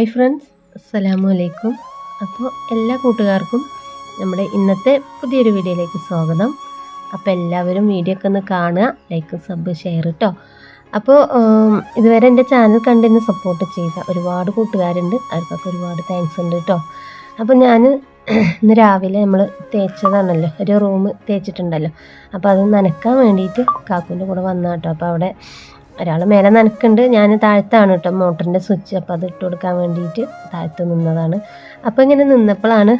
Hi friends അസ്സലാമു അലൈക്കും. അപ്പോൾ എല്ലാ കൂട്ടുകാർക്കും നമ്മുടെ ഇന്നത്തെ പുതിയൊരു വീഡിയോയിലേക്ക് സ്വാഗതം. അപ്പോൾ എല്ലാവരും വീഡിയോ ഒക്കെ ഒന്ന് കാണുക ലൈക്ക് സബ് ഷെയർ കേട്ടോ അപ്പോൾ ഇതുവരെ എന്റെ ചാനൽ കണ്ടിന്ന് സപ്പോർട്ട് ചെയ്ത ഒരുപാട് കൂട്ടുകാരുണ്ട്. അവർക്കൊക്കെ ഒരുപാട് താങ്ക്സ് ഉണ്ട് കേട്ടോ അപ്പോൾ ഞാൻ ഇന്ന് രാവിലെ നമ്മൾ തേച്ചതാണല്ലോ ഒരു റൂം തേച്ചിട്ടുണ്ടല്ലോ. അപ്പോൾ അത് നനക്കാൻ വേണ്ടിയിട്ട് കാക്കുവിന്റെ കൂടെ വന്ന കേട്ടോ അപ്പോൾ അവിടെ ഒരാൾ മേലെ നനക്കുന്നുണ്ട്. ഞാൻ താഴത്താണ് കേട്ടോ മോട്ടറിന്റെ സ്വിച്ച്. അപ്പോൾ അത് ഇട്ട് കൊടുക്കാൻ വേണ്ടിയിട്ട് താഴത്ത് നിന്നതാണ്. അപ്പോൾ ഇങ്ങനെ നിന്നപ്പോഴാണ്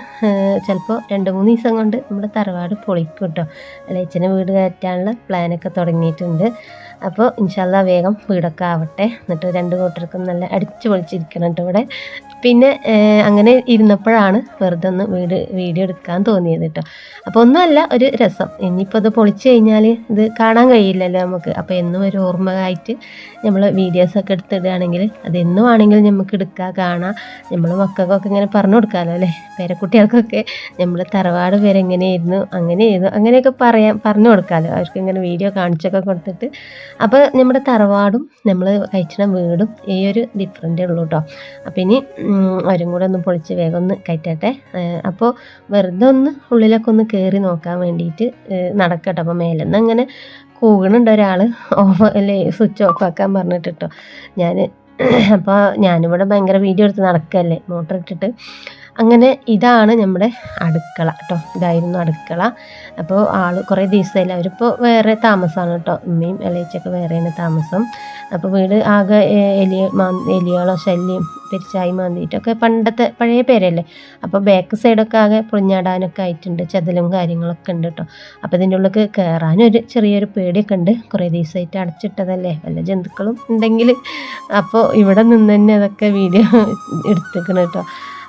ചിലപ്പോൾ രണ്ട് മൂന്ന് ദിവസം കൊണ്ട് നമ്മുടെ തറവാട് പൊളിക്കും കേട്ടോ അല്ലേച്ചനെ വീട് കയറ്റാനുള്ള പ്ലാനൊക്കെ തുടങ്ങിയിട്ടുണ്ട്. അപ്പോൾ ഇൻഷാല്ല വേഗം വീടൊക്കെ ആവട്ടെ. എന്നിട്ട് രണ്ട് കൂട്ടർക്കും നല്ല അടിച്ചു പൊളിച്ചിരിക്കണം കേട്ടോ ഇവിടെ. പിന്നെ അങ്ങനെ ഇരുന്നപ്പോഴാണ് വെറുതെ ഒന്ന് വീട് വീഡിയോ എടുക്കാൻ തോന്നിയത് കേട്ടോ. അപ്പോൾ ഒന്നുമല്ല ഒരു രസം. ഇനിയിപ്പോൾ അത് പൊളിച്ചു കഴിഞ്ഞാൽ ഇത് കാണാൻ കഴിയില്ലല്ലോ നമുക്ക്. അപ്പോൾ എന്നും ഒരു ഓർമ്മയായിട്ട് നമ്മൾ വീഡിയോസൊക്കെ എടുത്തിടുകയാണെങ്കിൽ അത് എന്നും ആണെങ്കിലും നമുക്ക് എടുക്കാം കാണാം. നമ്മൾ മക്കൾക്കൊക്കെ ഇങ്ങനെ പറഞ്ഞു കൊടുക്കാമല്ലോ അല്ലേ? പേരക്കുട്ടികൾക്കൊക്കെ നമ്മൾ തറവാട് പേരെങ്ങനെയായിരുന്നു അങ്ങനെയായിരുന്നു അങ്ങനെയൊക്കെ പറയാൻ പറഞ്ഞു കൊടുക്കാമല്ലോ അവർക്ക് ഇങ്ങനെ വീഡിയോ കാണിച്ചൊക്കെ കൊടുത്തിട്ട്. അപ്പോൾ നമ്മുടെ തറവാടും നമ്മൾ കഴിച്ചിട വീടും ഈ ഒരു ഡിഫറന്റേ ഉള്ളൂ കേട്ടോ. അപ്പം ഇനി അവരും കൂടെ ഒന്ന് പൊളിച്ച് വേഗം ഒന്ന് കയറ്റട്ടെ. അപ്പോൾ വെറുതെ ഒന്ന് ഉള്ളിലൊക്കെ ഒന്ന് കയറി നോക്കാൻ വേണ്ടിയിട്ട് നടക്കട്ടെ. അപ്പോൾ മേലെ നിന്ന് അങ്ങനെ കൂകണുണ്ട് ഒരാൾ ഓഫ് അല്ലേ സ്വിച്ച് ഓഫ് ആക്കാൻ പറഞ്ഞിട്ട് കേട്ടോ ഞാൻ അപ്പോൾ ഞാനിവിടെ ഭയങ്കര വീഡിയോ എടുത്ത് നടക്കല്ലേ മോട്ടർ ഇട്ടിട്ട്. അങ്ങനെ ഇതാണ് നമ്മുടെ അടുക്കള കേട്ടോ. ഇതായിരുന്നു അടുക്കള. അപ്പോൾ ആൾ കുറേ ദിവസമായില്ല. അവരിപ്പോൾ വേറെ താമസമാണ് കേട്ടോ. ഉമ്മയും ഇളയിച്ചൊക്കെ വേറെയാണ് താമസം. അപ്പോൾ വീട് ആകെ എലി എലിയ എലികളോ ശല്യം പെരിച്ചായി മാന്തിയിട്ടൊക്കെ പണ്ടത്തെ പഴയ പേരല്ലേ? അപ്പോൾ ബാക്ക് സൈഡൊക്കെ ആകെ പൊളിഞ്ഞാടാനൊക്കെ ആയിട്ടുണ്ട്. ചതലും കാര്യങ്ങളൊക്കെ ഉണ്ട് കേട്ടോ. അപ്പോൾ ഇതിന്റെ ഉള്ളിൽ കയറാനും ഒരു ചെറിയൊരു പേടിയൊക്കെ ഉണ്ട്. കുറേ ദിവസമായിട്ട് അടച്ചിട്ടതല്ലേ? വല്ല ജന്തുക്കളും ഉണ്ടെങ്കിൽ അപ്പോൾ ഇവിടെ നിന്ന് തന്നെ അതൊക്കെ വീഡിയോ എടുത്തേക്കണം കേട്ടോ.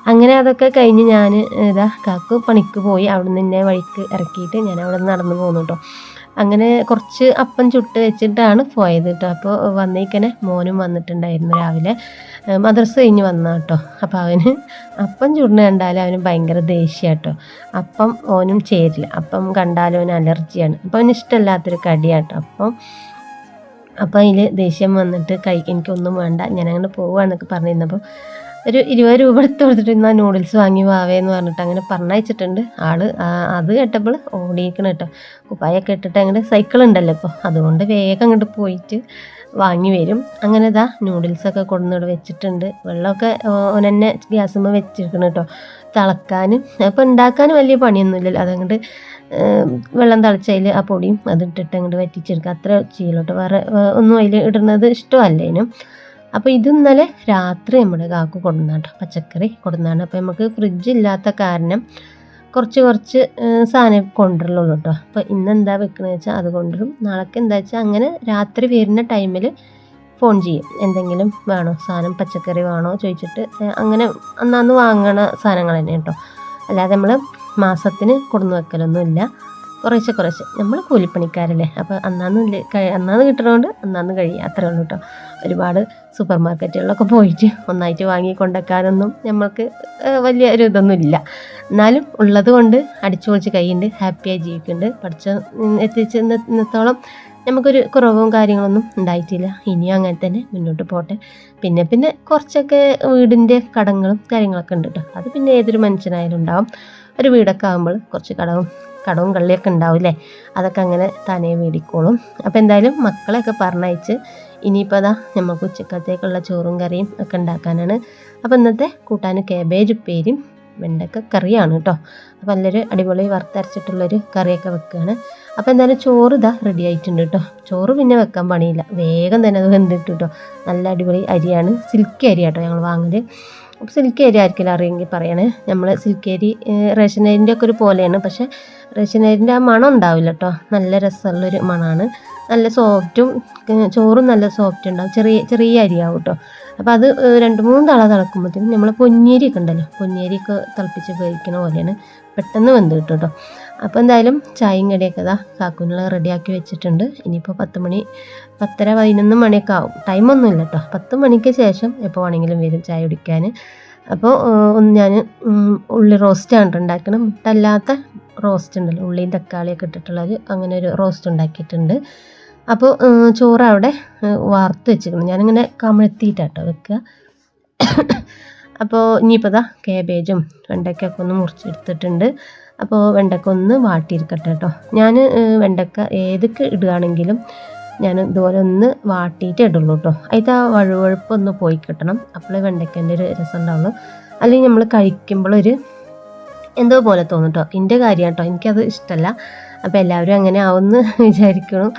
അങ്ങനെ അതൊക്കെ കഴിഞ്ഞ് ഞാൻ ഇതാ കാക്കു പണിക്ക് പോയി. അവിടെ നിന്ന് വഴിക്ക് ഇറക്കിയിട്ട് ഞാൻ അവിടെ നിന്ന് നടന്നു പോകുന്നു കേട്ടോ. അങ്ങനെ കുറച്ച് അപ്പം ചുട്ട് വെച്ചിട്ടാണ് പോയത് കേട്ടോ. അപ്പോൾ വന്നേക്കനെ മോനും വന്നിട്ടുണ്ടായിരുന്നു രാവിലെ. മദ്രസ കഴിഞ്ഞ് വന്ന കേട്ടോ. അപ്പോൾ അവന് അപ്പം ചുടുന്ന കണ്ടാലും അവന് ഭയങ്കര ദേഷ്യം കേട്ടോ. അപ്പം ഓനും ചേരില്ല. അപ്പം കണ്ടാലും അവന് അലർജിയാണ്. അപ്പം അവന് ഇഷ്ടമല്ലാത്തൊരു കടിയാട്ടോ അപ്പം അപ്പം അതിൽ ദേഷ്യം വന്നിട്ട് കഴിക്കാൻ എനിക്കൊന്നും വേണ്ട. ഞാനങ്ങനെ പോവുകയാണെന്നൊക്കെ പറഞ്ഞിരുന്നപ്പോൾ ഒരു ഇരുപത് രൂപ എടുത്ത് കൊടുത്തിട്ട് ഇന്നാ നൂഡിൽസ് വാങ്ങി വാവേ എന്ന് പറഞ്ഞിട്ട് അങ്ങനെ പറഞ്ഞയച്ചിട്ടുണ്ട്. ആൾ അത് കേട്ടപ്പോൾ ഓടിയിരിക്കണം കേട്ടോ. കുപ്പായൊക്കെ ഇട്ടിട്ട് അങ്ങനെ സൈക്കിൾ ഉണ്ടല്ലോ ഇപ്പോൾ അതുകൊണ്ട് വേഗം അങ്ങോട്ട് പോയിട്ട് വാങ്ങി വരും. അങ്ങനെ ഇതാ നൂഡിൽസൊക്കെ കൊണ്ടുവന്നിവിടെ വെച്ചിട്ടുണ്ട്. വെള്ളമൊക്കെ ഓനെന്നെ ഗ്യാസുമ്പോൾ വെച്ചിരിക്കണം കേട്ടോ. തിളക്കാനും അപ്പോൾ ഉണ്ടാക്കാനും വലിയ പണിയൊന്നുമില്ലല്ലോ. അതങ്ങോട്ട് വെള്ളം തിളച്ചതിൽ ആ പൊടിയും അതിട്ടിട്ട് അങ്ങോട്ട് വറ്റിച്ചെടുക്കുക. അത്ര ചെയ്യലോട്ടോ വേറെ ഒന്നും അതിൽ ഇടുന്നത് ഇഷ്ടമല്ലേനും അപ്പോൾ ഇത് ഇന്നലെ രാത്രി നമ്മുടെ കാക്കു കൊടുന്നാട്ടോ പച്ചക്കറി കൊടുന്നാണ്. അപ്പോൾ നമുക്ക് ഫ്രിഡ്ജ് ഇല്ലാത്ത കാരണം കുറച്ച് കുറച്ച് സാധനം കൊണ്ടുവരുള്ളൂ കേട്ടോ. അപ്പോൾ ഇന്ന് എന്താ വെക്കണമെന്ന് വെച്ചാൽ അത് കൊണ്ടുവരും. നാളേക്ക് എന്താ വെച്ചാൽ അങ്ങനെ രാത്രി വരുന്ന ടൈമിൽ ഫോൺ ചെയ്യും. എന്തെങ്കിലും വേണോ സാധനം പച്ചക്കറി വേണോ ചോദിച്ചിട്ട് അങ്ങനെ അന്നാന്ന് വാങ്ങണ സാധനങ്ങൾ തന്നെ കേട്ടോ. അല്ലാതെ നമ്മൾ മാസത്തിന് കൊടുന്നു വെക്കലൊന്നുമില്ല. കുറേശ്ശെ കുറേശ്ശെ നമ്മൾ കൂലിപ്പണിക്കാരല്ലേ. അപ്പോൾ അന്നാന്ന് അന്നാന്ന് കിട്ടണോണ്ട് അന്നാന്ന് കഴിയും അത്രേ ഉള്ളൂ കേട്ടോ ഒരുപാട് സൂപ്പർ മാർക്കറ്റുകളിലൊക്കെ പോയിട്ട് ഒന്നായിട്ട് വാങ്ങി കൊണ്ടുവെക്കാനൊന്നും നമ്മൾക്ക് വലിയ ഒരു ഇതൊന്നും ഇല്ല. എന്നാലും ഉള്ളത് കൊണ്ട് അടിച്ചു പൊളിച്ച് കൈയുണ്ട് ഹാപ്പിയായി ജീവിക്കുന്നുണ്ട് പഠിച്ച എത്തിച്ച് നിന്നത്തോളം നമുക്കൊരു കുറവും കാര്യങ്ങളൊന്നും ഉണ്ടായിട്ടില്ല. ഇനിയും അങ്ങനെ തന്നെ മുന്നോട്ട് പോട്ടെ. പിന്നെ പിന്നെ കുറച്ചൊക്കെ വീടിന്റെ കടങ്ങളും കാര്യങ്ങളൊക്കെ ഉണ്ട് കേട്ടോ അത് പിന്നെ ഏതൊരു മനുഷ്യനായാലും ഉണ്ടാവും. ഒരു വീടൊക്കെ ആകുമ്പോൾ കുറച്ച് കടവും കടവും കള്ളിയൊക്കെ ഉണ്ടാവില്ലേ അതൊക്കെ അങ്ങനെ താനേ മേടിക്കോളും. അപ്പോൾ എന്തായാലും മക്കളെയൊക്കെ പറഞ്ഞയച്ച് ഇനിയിപ്പോൾ അതാ നമുക്ക് ഉച്ചക്കത്തേക്കുള്ള ചോറും കറിയും ഒക്കെ ഉണ്ടാക്കാനാണ്. അപ്പോൾ ഇന്നത്തെ കൂട്ടാൻ കേബേജ് ഉപ്പേരിയും വെണ്ടക്ക കറിയാണ് കേട്ടോ അപ്പോൾ നല്ലൊരു അടിപൊളി വറുത്തരച്ചിട്ടുള്ളൊരു കറിയൊക്കെ വെക്കുകയാണ് അപ്പോൾ എന്തായാലും ചോറ് ഇതാ റെഡി ആയിട്ടുണ്ട് കേട്ടോ ചോറ് പിന്നെ വെക്കാൻ പണിയില്ല. വേഗം തന്നെ അത് വെന്തിട്ട് കേട്ടോ നല്ല അടിപൊളി അരിയാണ്. സിൽക്കി അരി കേട്ടോ ഞങ്ങൾ വാങ്ങൽ അപ്പോൾ സിൽക്ക് അരി ആയിരിക്കില്ല അറിയെങ്കിൽ പറയണേ. നമ്മൾ സിൽക്ക് അരി റേഷൻ അരിന്റെ ഒക്കെ ഒരു പോലെയാണ്. പക്ഷേ റേഷൻ അരിന്റെ ആ മണം ഉണ്ടാവില്ല കേട്ടോ നല്ല രസമുള്ളൊരു മണമാണ് നല്ല സോഫ്റ്റും ചോറും നല്ല സോഫ്റ്റ് ഉണ്ടാവും. ചെറിയ ചെറിയ അരിയാവും കേട്ടോ അപ്പോൾ അത് രണ്ട് മൂന്ന് തള തിളക്കുമ്പോഴത്തേക്കും നമ്മൾ പൊന്നിയരി ഒക്കെ ഉണ്ടല്ലോ. പൊന്നിയരിയൊക്കെ തിളപ്പിച്ച് കഴിക്കുന്ന പോലെയാണ്. പെട്ടെന്ന് വെന്ത് കിട്ടും കേട്ടോ അപ്പോൾ എന്തായാലും ചായയും കടിയൊക്കെ ഇതാ കാക്കുനുള്ള റെഡിയാക്കി വെച്ചിട്ടുണ്ട്. ഇനിയിപ്പോൾ പത്ത് മണി പത്തര പതിനൊന്ന് മണിയൊക്കെ ആവും. ടൈമൊന്നുമില്ല കേട്ടോ പത്ത് മണിക്ക് ശേഷം എപ്പോൾ വേണമെങ്കിലും വരും ചായ കുടിക്കാൻ. അപ്പോൾ ഒന്ന് ഞാൻ ഉള്ളി റോസ്റ്റാണ് ഉണ്ടാക്കണം. മുട്ടല്ലാത്ത റോസ്റ്റ് ഉണ്ടല്ലോ ഉള്ളിയും തക്കാളിയൊക്കെ ഇട്ടിട്ടുള്ളത് അങ്ങനെ ഒരു റോസ്റ്റ് ഉണ്ടാക്കിയിട്ടുണ്ട്. അപ്പോൾ ചോറ് അവിടെ വാർത്ത് വെച്ചിരിക്കണം ഞാനിങ്ങനെ കമഴ്ത്തിയിട്ടാട്ടോ വെക്കുക അപ്പോൾ ഇനിയിപ്പോൾ ദാ കേബേജും വെണ്ടയ്ക്കൊക്കെ ഒന്ന് മുറിച്ചെടുത്തിട്ടുണ്ട്. അപ്പോൾ വെണ്ടയ്ക്ക ഒന്ന് വാട്ടിയിരിക്കട്ടെ കേട്ടോ. ഞാൻ വെണ്ടയ്ക്ക ഏതൊക്കെ ഇടുകയാണെങ്കിലും ഞാൻ ഇതുപോലെ ഒന്ന് വാട്ടിയിട്ടേ ഇടുള്ളൂ കേട്ടോ. അതിന്റെ ആ വഴുവഴുപ്പ് ഒന്ന് പോയി കിട്ടണം. അപ്പോൾ വെണ്ടയ്ക്കന്റെ ഒരു രസം ഉണ്ടാവുള്ളൂ. അല്ലെങ്കിൽ നമ്മൾ കഴിക്കുമ്പോഴൊരു എന്തോ പോലെ തോന്നും കേട്ടോ. എന്റെ കാര്യമാണ് കേട്ടോ. എനിക്കത് ഇഷ്ടമല്ല. അപ്പോൾ എല്ലാവരും അങ്ങനെ ആവുമെന്ന് വിചാരിക്കണം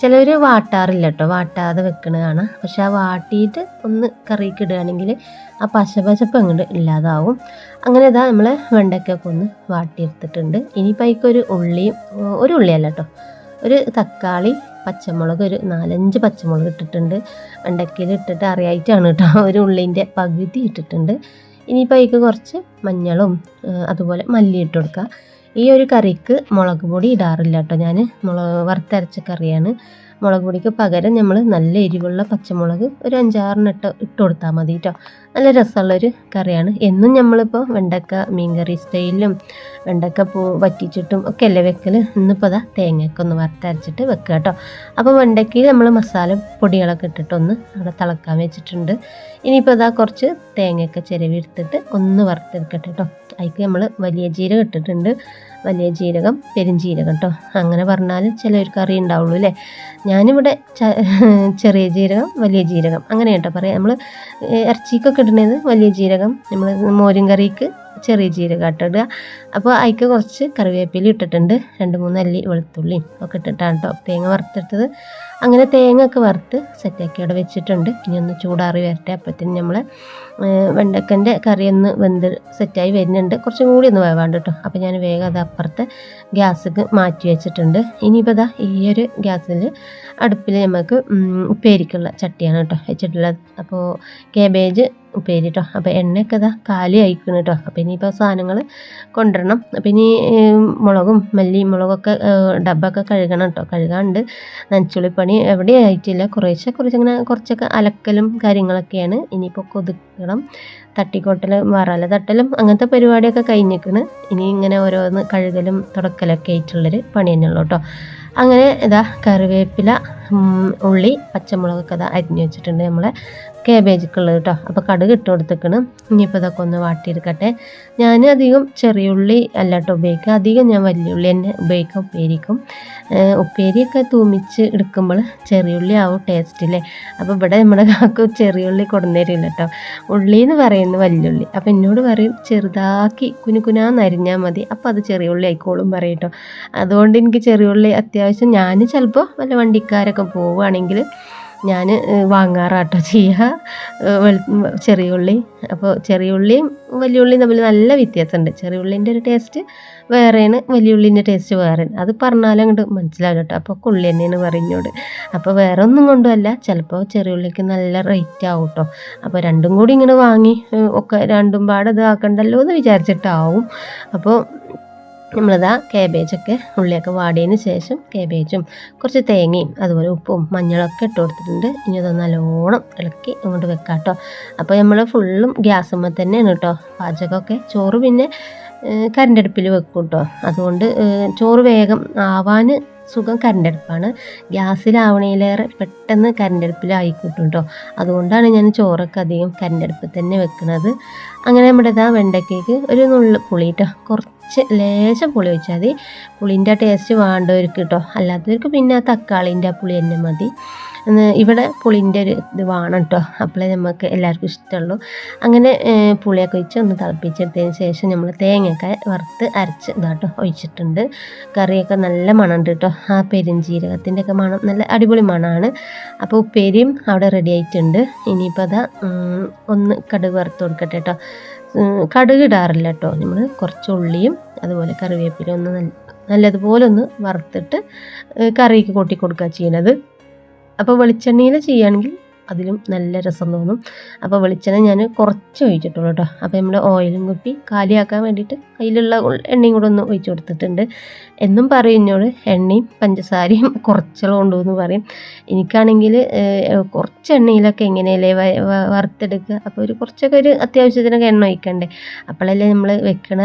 ചിലവർ വാട്ടാറില്ല കേട്ടോ വാട്ടാതെ വെക്കണതാണ്. പക്ഷെ ആ വാട്ടിയിട്ട് ഒന്ന് കറിക്ക് ഇടുകയാണെങ്കിൽ ആ പശപശപ്പ് അങ്ങോട്ട് ഇല്ലാതാവും. അങ്ങനെ ഇതാ നമ്മൾ വെണ്ടയ്ക്കൊക്കെ ഒന്ന് വാട്ടിയെടുത്തിട്ടുണ്ട്. ഇനിയിപ്പോൾ അതിക്കൊരു ഉള്ളിയും ഒരു ഉള്ളിയല്ല കേട്ടോ ഒരു തക്കാളി പച്ചമുളക് ഒരു നാലഞ്ച് പച്ചമുളക് ഇട്ടിട്ടുണ്ട്. വെണ്ടയ്ക്കയിൽ ഇട്ടിട്ട് അറിയായിട്ടാണ് കേട്ടോ. ഒരു ഉള്ളിന്റെ പകുതി ഇട്ടിട്ടുണ്ട്. ഇനിയിപ്പോൾ അതിക്ക് കുറച്ച് മഞ്ഞളും അതുപോലെ മല്ലി ഇട്ട് കൊടുക്കുക. ഈ ഒരു കറിക്ക് മുളക് പൊടി ഇടാറില്ല കേട്ടോ. ഞാൻ മുളക് വറുത്തരച്ച കറിയാണ്. മുളക് പൊടിക്ക് പകരം നമ്മൾ നല്ല എരിവുള്ള പച്ചമുളക് ഒരു അഞ്ചാറിന് ഇട്ട് ഇട്ട് കൊടുത്താൽ മതി കേട്ടോ നല്ല രസമുള്ളൊരു കറിയാണ്. എന്നും നമ്മളിപ്പോൾ വെണ്ടക്ക മീൻകറി സ്റ്റൈലിലും വെണ്ടക്ക പൂ വറ്റിച്ചിട്ടും ഒക്കെ അല്ലേ വെക്കൽ ഇന്നിപ്പോൾ അതാ തേങ്ങയൊക്കെ ഒന്ന് വറുത്തരച്ചിട്ട് വെക്കുക കേട്ടോ അപ്പോൾ വെണ്ടയ്ക്ക് നമ്മൾ മസാല പൊടികളൊക്കെ ഇട്ടിട്ടൊന്ന് അവിടെ തിളക്കാൻ വെച്ചിട്ടുണ്ട്. ഇനിയിപ്പോൾ അതാ കുറച്ച് തേങ്ങയൊക്കെ ചിരവി എടുത്തിട്ട് ഒന്ന് വറുത്തെടുക്കട്ടെ കേട്ടോ അതിക്ക് നമ്മൾ വലിയ ജീരകം ഇട്ടിട്ടുണ്ട്. വലിയ ജീരകം പെരുംജീരകം കേട്ടോ അങ്ങനെ പറഞ്ഞാൽ ചിലവർക്ക് അറിയ ഉണ്ടാവുള്ളൂ അല്ലേ ഞാനിവിടെ ചെറിയ ജീരകം വലിയ ജീരകം അങ്ങനെ കേട്ടോ പറയാം. നമ്മൾ ഇറച്ചിക്കൊക്കെ ഇടുന്നത് വലിയ ജീരകം നമ്മൾ മോരും കറിക്ക് ചെറിയ ജീരകം ഇട്ടിടുക അപ്പോൾ അതിക്ക് കുറച്ച് കറിവേപ്പില ഇട്ടിട്ടുണ്ട്. രണ്ട് മൂന്ന് അല്ലി വെളുത്തുള്ളി ഒക്കെ ഇട്ടിട്ടാണ് കേട്ടോ തേങ്ങ വറുത്തെടുത്തത്. അങ്ങനെ തേങ്ങ ഒക്കെ വറുത്ത് സെറ്റാക്കി അവിടെ വെച്ചിട്ടുണ്ട്. ഇനി ഒന്ന് ചൂടാറി വരട്ടെ. അപ്പോഴത്തേന് നമ്മൾ വെണ്ടക്കന്റെ കറി ഒന്ന് വെന്ത് സെറ്റായി വരുന്നുണ്ട്. കുറച്ചും കൂടി ഒന്ന് വേവാണ്ട് കേട്ടോ. അപ്പോൾ ഞാൻ വേഗം അത് അപ്പുറത്തെ ഗ്യാസൊക്കെ മാറ്റി വെച്ചിട്ടുണ്ട്. ഇനിയിപ്പോൾ അതാ ഈ ഒരു ഗ്യാസിൽ അടുപ്പിൽ നമുക്ക് ഉപ്പേരിക്കുള്ള ചട്ടിയാണ് കേട്ടോ വെച്ചിട്ടുള്ളത്. അപ്പോൾ കേബേജ് ഉപ്പേരി കേട്ടോ അപ്പോൾ എണ്ണയൊക്കെ ഇതാ കാലി അയക്കണം കേട്ടോ അപ്പോൾ ഇനിയിപ്പോൾ സാധനങ്ങൾ കൊണ്ടുവരണം അപ്പോൾ ഇനി മുളകും മല്ലി മുളകൊക്കെ ഡബ്ബൊക്കെ കഴുകണം കേട്ടോ കഴുകാണ്ട് നനച്ചുള്ളിപ്പണി എവിടെ ആയിട്ടില്ല. കുറേശ്ശെ കുറച്ച് അങ്ങനെ കുറച്ചൊക്കെ അലക്കലും കാര്യങ്ങളൊക്കെയാണ്. ഇനിയിപ്പോൾ കൊതുക്കണം. തട്ടിക്കോട്ടലും വറല തട്ടലും അങ്ങനത്തെ പരിപാടിയൊക്കെ കഴിഞ്ഞിരിക്കണ് ഇനി ഇങ്ങനെ ഓരോന്ന് കഴുകലും തുടക്കലൊക്കെ ആയിട്ടുള്ളൊരു പണി തന്നെയുള്ളൂ കേട്ടോ അങ്ങനെ ഇതാ കറിവേപ്പില ഉള്ളി പച്ചമുളകൊക്കെ ഇതാ അരിഞ്ഞു വെച്ചിട്ടുണ്ട് നമ്മളെ. കേബേജൊക്കെയുള്ളത് കേട്ടോ. അപ്പോൾ കടുക് ഇട്ട് കൊടുത്തേക്കണം. ഇനിയിപ്പോൾ ഇതൊക്കെ ഒന്ന് വാട്ടിയെടുക്കട്ടെ. ഞാൻ അധികം ചെറിയ ഉള്ളി അല്ല കേട്ടോ ഉപയോഗിക്കുക. അധികം ഞാൻ വലിയ ഉള്ളി തന്നെ ഉപയോഗിക്കാം ഉപ്പേരിക്കും. ഉപ്പേരിയൊക്കെ തൂമിച്ച് എടുക്കുമ്പോൾ ചെറിയ ഉള്ളി ആവും ടേസ്റ്റ് അല്ലേ അപ്പോൾ ഇവിടെ നമ്മുടെ കാക്ക് ചെറിയ ഉള്ളി കൊടുന്നേരില്ല കേട്ടോ. ഉള്ളി എന്ന് പറയുന്നത് വലിയുള്ളി അപ്പോൾ എന്നോട് പറയും ചെറുതാക്കി കുനുകുനാന്ന് അരിഞ്ഞാൽ മതി. അപ്പോൾ അത് ചെറിയ ഉള്ളി ആയിക്കോളും പറയും കേട്ടോ. അതുകൊണ്ട് എനിക്ക് ചെറിയ ഉള്ളി അത്യാവശ്യം ഞാൻ ചിലപ്പോൾ വല്ല വണ്ടിക്കാരൊക്കെ പോവുകയാണെങ്കിൽ ഞാൻ വാങ്ങാറാട്ടോ ചെയ്യുക ചെറിയ ഉള്ളി. അപ്പോൾ ചെറിയ ഉള്ളിയും വലിയ ഉള്ളിയും തമ്മിൽ നല്ല വ്യത്യാസമുണ്ട്. ചെറിയ ഉള്ളിന്റെ ഒരു ടേസ്റ്റ് വേറെയാണ് വലിയ ഉള്ളിന്റെ ടേസ്റ്റ് വേറെയാണ്. അത് പറഞ്ഞാലും അങ്ങോട്ട് മനസ്സിലാവില്ല കേട്ടോ. അപ്പോൾ ഉള്ളി തന്നെയാണ് പറഞ്ഞോട് അപ്പോൾ വേറെ ഒന്നും കൊണ്ടുമല്ല ചിലപ്പോൾ ചെറിയ ഉള്ളിക്ക് നല്ല റേറ്റ് ആവും കേട്ടോ അപ്പോൾ രണ്ടും കൂടി ഇങ്ങനെ വാങ്ങി ഒക്കെ രണ്ടും പാടെ ഇത് ആക്കണ്ടല്ലോ എന്ന് വിചാരിച്ചിട്ടാവും. അപ്പോൾ നമ്മളിതാ കേബേജൊക്കെ ഉള്ളിയൊക്കെ വാടിയതിന് ശേഷം കേബേജും കുറച്ച് തേങ്ങയും അതുപോലെ ഉപ്പും മഞ്ഞളൊക്കെ ഇട്ട് കൊടുത്തിട്ടുണ്ട്. ഇനി അത് നല്ലോണം ഇളക്കി അങ്ങോട്ട് വെക്കാം കേട്ടോ അപ്പോൾ നമ്മൾ ഫുള്ളും ഗ്യാസുമ്മ തന്നെയാണ് കേട്ടോ പാചകമൊക്കെ ചോറ് പിന്നെ കരണ്ടടുപ്പിൽ വെക്കും കേട്ടോ അതുകൊണ്ട് ചോറ് വേഗം ആവാൻ സുഖം കരണ്ടടുപ്പാണ് ഗ്യാസിലാവണേലേറെ പെട്ടെന്ന് കരണ്ടടുപ്പിലായി കിട്ടും അതുകൊണ്ടാണ് ഞാൻ ചോറൊക്കെ അധികം കരണ്ടടുപ്പ് തന്നെ വെക്കുന്നത് അങ്ങനെ നമ്മുടെ ഇതാ വെണ്ടക്കേക്ക് ഒരു നുള്ളു പുളി കേട്ടോ കുറച്ച് ലേശം പുളി വെച്ചാൽ മതി. പുളിന്റെ ടേസ്റ്റ് വേണ്ടവർക്ക് കേട്ടോ അല്ലാത്തവർക്ക് പിന്നെ ആ തക്കാളിന്റെ പുളി തന്നെ മതി. ഇവിടെ പുളിന്റെ ഒരു ഇത് വേണം കേട്ടോ അപ്പോഴേ നമുക്ക് എല്ലാവർക്കും ഇഷ്ടമുള്ളൂ അങ്ങനെ പുളിയൊക്കെ ഒഴിച്ച് ഒന്ന് തിളപ്പിച്ചെടുത്തതിന് ശേഷം നമ്മൾ തേങ്ങയൊക്കെ വറുത്ത് അരച്ച് ഇതാട്ടോ ഒഴിച്ചിട്ടുണ്ട്. കറിയൊക്കെ നല്ല മണമുണ്ട് കേട്ടോ ആ പെരിഞ്ചീരകത്തിന്റെ ഒക്കെ മണം നല്ല അടിപൊളി മണമാണ് അപ്പോൾ ഉപ്പേരിയും അവിടെ റെഡി ആയിട്ടുണ്ട്. ഇനിയിപ്പോൾ അതാ ഒന്ന് കടുക് വറുത്ത് കൊടുക്കട്ടെ കേട്ടോ കടുക് ഇടാറില്ല കേട്ടോ നമ്മൾ കുറച്ച് ഉള്ളിയും അതുപോലെ കറിവേപ്പില ഒന്ന് നല്ലതുപോലെ ഒന്ന് വറുത്തിട്ട് കറിക്ക് കൂട്ടി കൊടുക്കുക ചെയ്യണത്. അപ്പോൾ വെളിച്ചെണ്ണയിൽ ചെയ്യുകയാണെങ്കിൽ അതിലും നല്ല രസം തോന്നും. അപ്പോൾ വെളിച്ചെണ്ണ ഞാൻ കുറച്ച് ഒഴിച്ചിട്ടുള്ളൂ കേട്ടോ അപ്പോൾ നമ്മൾ ഓയിലും കുപ്പി കാലിയാക്കാൻ വേണ്ടിയിട്ട് അതിലുള്ള എണ്ണയും കൂടെ ഒന്ന് ഒഴിച്ചു കൊടുത്തിട്ടുണ്ട്. എന്നും പറയും എന്നോട് എണ്ണയും പഞ്ചസാരയും കുറച്ചുള്ള കൊണ്ടുവന്ന് പറയും. എനിക്കാണെങ്കിൽ കുറച്ച് എണ്ണയിലൊക്കെ എങ്ങനെയല്ലേ വറുത്തെടുക്കുക? അപ്പോൾ ഒരു കുറച്ചൊക്കെ ഒരു അത്യാവശ്യത്തിനൊക്കെ എണ്ണ ഒഴിക്കണ്ടേ? അപ്പോഴല്ലേ നമ്മൾ വെക്കണ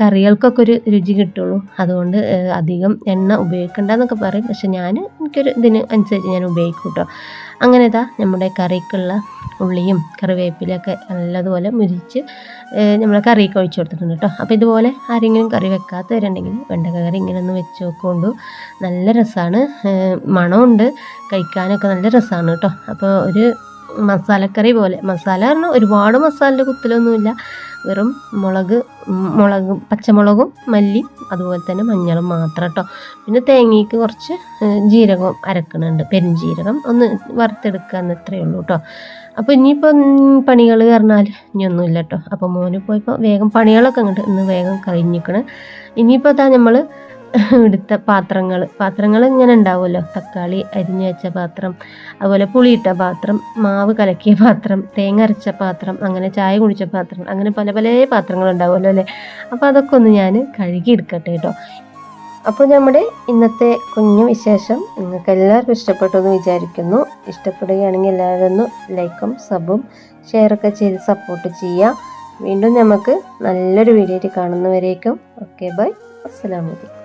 കറികൾക്കൊക്കെ ഒരു രുചി കിട്ടുള്ളൂ. അതുകൊണ്ട് അധികം എണ്ണ ഉപയോഗിക്കണ്ടെന്നൊക്കെ പറയും. പക്ഷെ ഞാൻ എനിക്കൊരു ഇതിന് അനുസരിച്ച് ഞാൻ ഉപയോഗിക്കും കേട്ടോ അങ്ങനെ ഇതാ നമ്മുടെ കറിക്കുള്ള ഉള്ളിയും കറിവേപ്പിലൊക്കെ നല്ലതുപോലെ മുരിച്ച് നമ്മൾ കറിയൊക്കെ ഒഴിച്ചു കൊടുത്തിട്ടുണ്ട് കേട്ടോ അപ്പോൾ ഇതുപോലെ ആരെങ്കിലും കറി വെക്കാത്തവരുണ്ടെങ്കിൽ വെണ്ടക്ക കറി ഇങ്ങനെ ഒന്ന് വെച്ച് നോക്കൊണ്ടു. നല്ല രസമാണ് മണമുണ്ട്. കഴിക്കാനൊക്കെ നല്ല രസമാണ് കേട്ടോ അപ്പോൾ ഒരു മസാലക്കറി പോലെ. മസാല പറഞ്ഞാൽ ഒരുപാട് മസാലയുടെ കുത്തലൊന്നുമില്ല. വെറും മുളക് മുളക് മുളകും പച്ചമുളകും മല്ലി അതുപോലെ തന്നെ മഞ്ഞളും മാത്രം കേട്ടോ പിന്നെ തേങ്ങയ്ക്ക് കുറച്ച് ജീരകം അരക്കണുണ്ട്. പെരുംജീരകം ഒന്ന് വറുത്തെടുക്കുക എന്നത്രയേ ഉള്ളൂ കേട്ടോ അപ്പോൾ ഇനിയിപ്പോൾ പണികൾ പറഞ്ഞാൽ ഇനിയൊന്നുമില്ല കേട്ടോ അപ്പോൾ മോന് പോയപ്പോൾ വേഗം പണികളൊക്കെ അങ്ങോട്ട് ഇന്ന് വേഗം കഴിഞ്ഞിരിക്കണം ഇനിയിപ്പോൾ അതാ നമ്മൾ എടുത്ത പാത്രങ്ങൾ പാത്രങ്ങൾ ഇങ്ങനെ ഉണ്ടാവുമല്ലോ. തക്കാളി അരിഞ്ഞു വെച്ച പാത്രം അതുപോലെ പുളിയിട്ട പാത്രം മാവ് കലക്കിയ പാത്രം തേങ്ങ അരച്ച പാത്രം അങ്ങനെ ചായ കുടിച്ച പാത്രം അങ്ങനെ പല പല പാത്രങ്ങൾ ഉണ്ടാവുമല്ലോ അല്ലേ? അപ്പോൾ അതൊക്കെ ഒന്ന് ഞാൻ കഴുകി എടുക്കട്ടെ കേട്ടോ. അപ്പോൾ നമ്മുടെ ഇന്നത്തെ കുഞ്ഞു വിശേഷം നിങ്ങൾക്ക് എല്ലാവർക്കും ഇഷ്ടപ്പെട്ടു എന്ന് വിചാരിക്കുന്നു. ഇഷ്ടപ്പെടുകയാണെങ്കിൽ എല്ലാവരും ഒന്ന് ലൈക്കും സബും ഷെയറൊക്കെ ചെയ്ത് സപ്പോർട്ട് ചെയ്യുക. വീണ്ടും നമുക്ക് നല്ലൊരു വീഡിയോ കാണുന്നവരേക്കും. Okay bye. അസ്സലാമു അലൈക്കും.